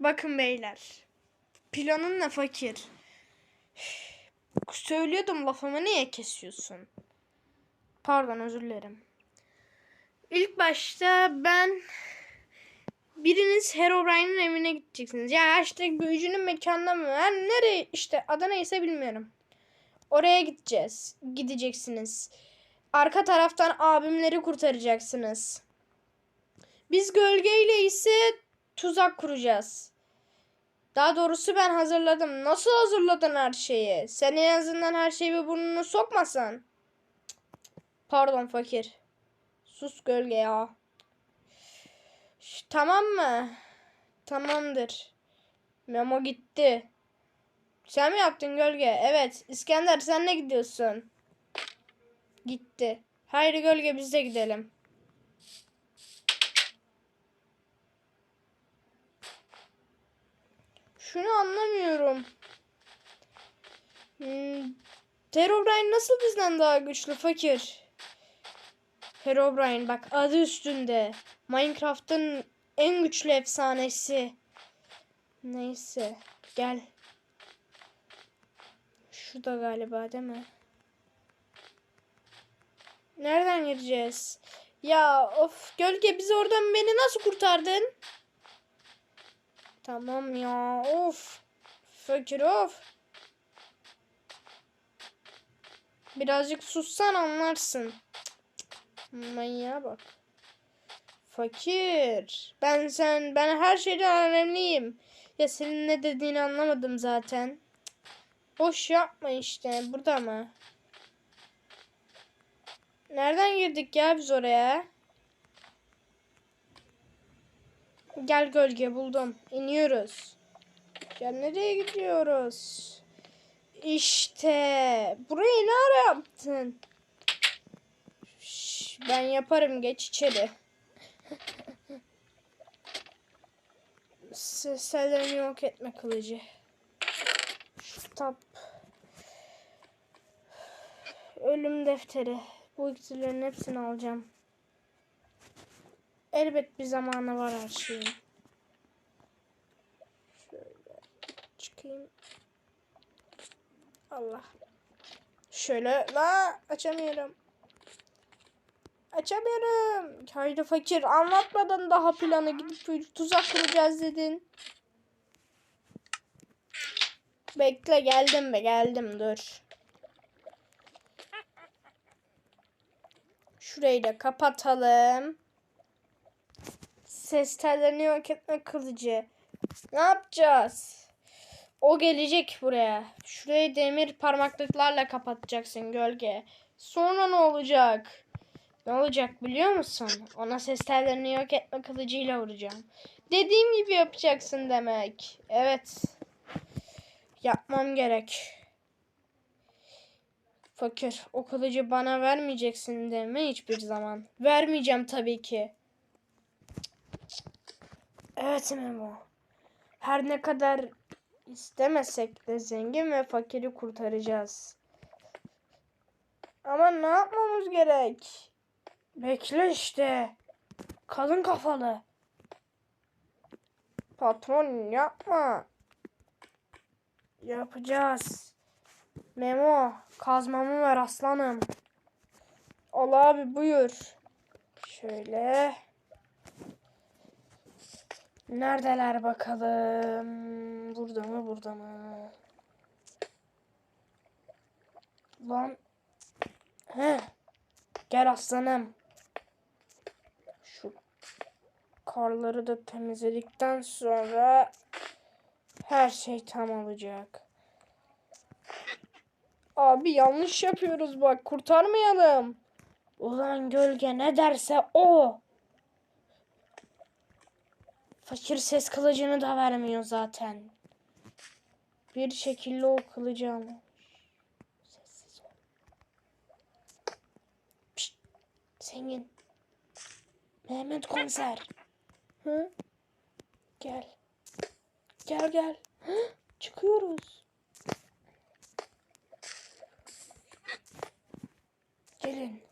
Bakın beyler. Planın ne fakir? Söylüyordum lafımı niye kesiyorsun? Pardon özür dilerim. İlk başta ben biriniz Herobrine'in evine gideceksiniz. Ya işte büyücünün mekanına mı? Yani nereye işte adı neyse bilmiyorum. Oraya gideceğiz. Gideceksiniz. Arka taraftan abimleri kurtaracaksınız. Biz gölgeyle ise tuzak kuracağız. Daha doğrusu ben hazırladım. Nasıl hazırladın her şeyi? Sen en azından her şeyi bir burnunu sokmasan. Pardon fakir. Sus gölge ya. Tamam mı? Tamamdır. Memo gitti. Sen mi yaptın gölge? Evet. İskender sen ne gidiyorsun? Gitti. Hayır gölge biz de gidelim. Şunu anlamıyorum. Hmm, Herobrine nasıl bizden daha güçlü fakir? Herobrine bak adı üstünde. Minecraft'ın en güçlü efsanesi. Neyse gel. Şurada galiba değil mi? Nereden gireceğiz? Ya of gölge biz oradan beni nasıl kurtardın? Tamam ya of. Fakir of. Birazcık sussan anlarsın. Manyağa bak. Fakir. Ben sen ben her şeyden önemliyim. Ya senin ne dediğini anlamadım zaten. Boş yapma işte. Burada mı? Nereden girdik ya biz oraya? Gel gölge buldum. İniyoruz. Ya nereye gidiyoruz? İşte. Burayı ne ara yaptın? Şş, ben yaparım geç içeri. Seslerini yok etme kılıcı. Stop. Ölüm defteri. Bu iksirlerin hepsini alacağım. Elbet bir zamanı var her şeyin. Şöyle çıkayım. Allah. Şöyle la açamıyorum. Açamıyorum. Haydi fakir anlatmadan daha planı gidip tuzak kuracağız dedin. Bekle geldim be geldim dur. Şurayı da kapatalım. Ses tellerini yok. Ne yapacağız? O gelecek buraya. Şurayı demir parmaklıklarla kapatacaksın gölge. Sonra ne olacak? Ne olacak biliyor musun? Ona ses tellerini yok etme kılıcıyla vuracağım. Dediğim gibi yapacaksın demek. Evet. Yapmam gerek. Fakir o kılıcı bana vermeyeceksin deme hiçbir zaman. Vermeyeceğim tabii ki. Evet Memo. Her ne kadar istemesek de zengin ve fakiri kurtaracağız. Ama ne yapmamız gerek? Bekle işte. Kalın kafalı. Patron yapma. Yapacağız. Memo kazmamı ver aslanım. Al abi buyur. Şöyle. Neredeler bakalım? Burada mı burada mı? Lan. He. Gel aslanım. Şu karları da temizledikten sonra her şey tam olacak. Abi yanlış yapıyoruz bak kurtarmayalım. Ulan gölge ne derse o. Fakir ses kılıcını da vermiyor zaten. Bir şekilde o kılıcı. Sessiz ol. Pişt, Zengin. Mehmet komiser. Hı? Gel. Gel gel. Hı? Çıkıyoruz. Gelin.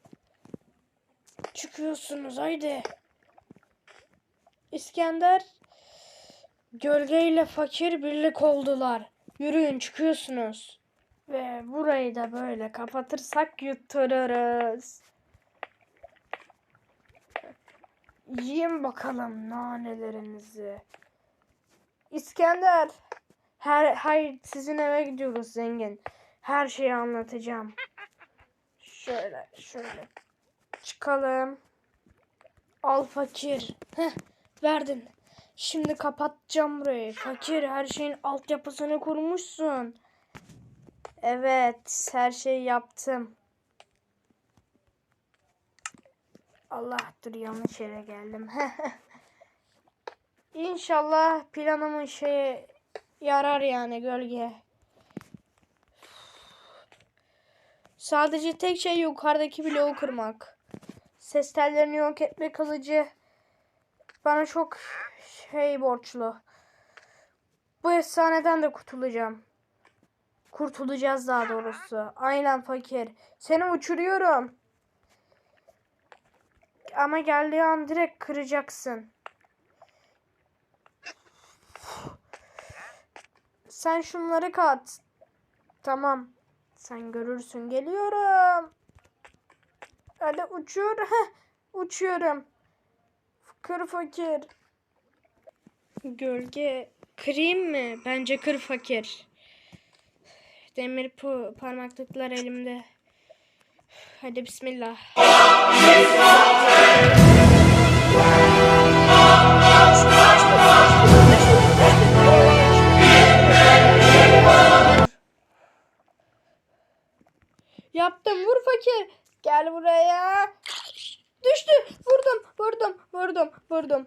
Çıkıyorsunuz haydi. İskender Gölge ile fakir birlik oldular. Yürüyün çıkıyorsunuz. Ve burayı da böyle kapatırsak yuttururuz. Yiyin bakalım nanelerinizi. İskender. Her, hayır sizin eve gidiyoruz zengin. Her şeyi anlatacağım. Şöyle şöyle. Çıkalım. Al fakir. Heh, verdin. Şimdi kapatacağım burayı. Fakir her şeyin altyapısını kurmuşsun. Evet her şeyi yaptım. Allah dur yanlış yere geldim. İnşallah planımın şeye yarar yani gölge. Sadece tek şey yukarıdaki bloğu kırmak. Ses tellerini yok etme kılıcı bana çok şey borçlu. Bu efsaneden de kurtulacağım. Kurtulacağız daha doğrusu. Aynen fakir. Seni uçuruyorum. Ama geldiği an direkt kıracaksın. Sen şunları kat. Tamam. Sen görürsün. Geliyorum. Hadi uçur. Uçuyorum. Kır fakir. Gölge kırayım mı? Bence kır fakir. Demir pu parmaklıklar elimde. Hadi bismillah. Yaptım vur fakir. Gel buraya. Düştü. Vurdum, vurdum, vurdum, vurdum.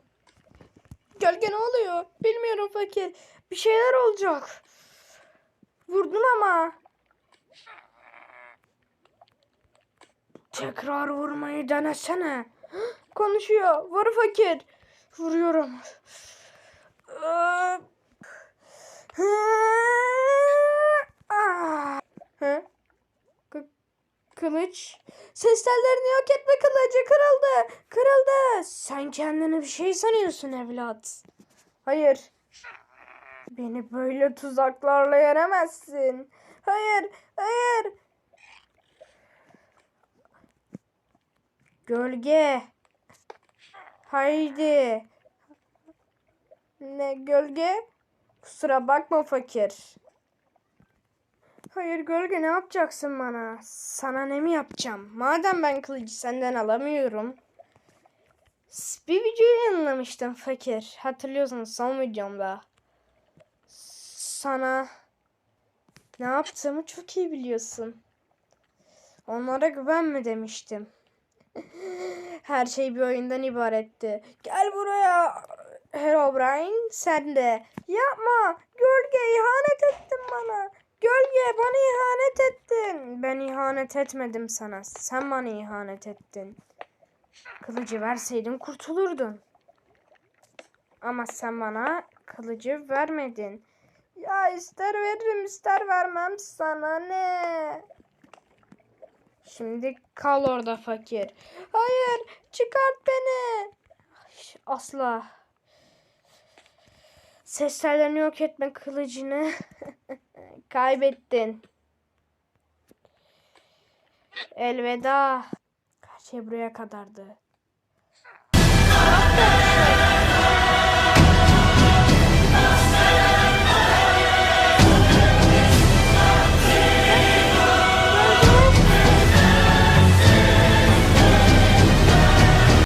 Gölge ne oluyor? Bilmiyorum fakir. Bir şeyler olacak. Vurdun ama. Tekrar vurmayı denesene. Konuşuyor. Vur fakir. Vuruyorum. Ee. Hı? Kı- Kılıç. Ses tellerini yok etme kılıcı kırıldı. Kırıldı. Sen kendini bir şey sanıyorsun evlat. Hayır. Beni böyle tuzaklarla yenemezsin. Hayır, hayır. Gölge. Haydi. Ne gölge? Kusura bakma fakir. Hayır gölge ne yapacaksın bana? Sana ne mi yapacağım? Madem ben kılıcı senden alamıyorum. Bir video yayınlamıştım fakir. Hatırlıyorsun son videomda. Sana ne yaptığımı çok iyi biliyorsun. Onlara güvenme demiştim. Her şey bir oyundan ibaretti. Gel buraya Herobrine sen de. Yapma. Gölge ihanet ettin bana. Gölge bana ihanet ettin. Ben ihanet etmedim sana. Sen bana ihanet ettin. Kılıcı verseydin kurtulurdun. Ama sen bana kılıcı vermedin. Ya ister veririm ister vermem sana ne? Şimdi kal orada fakir. Hayır çıkart beni. Asla. Seslerlerini yok etme kılıcını. Kaybettin. Elveda. Her şey buraya kadardı.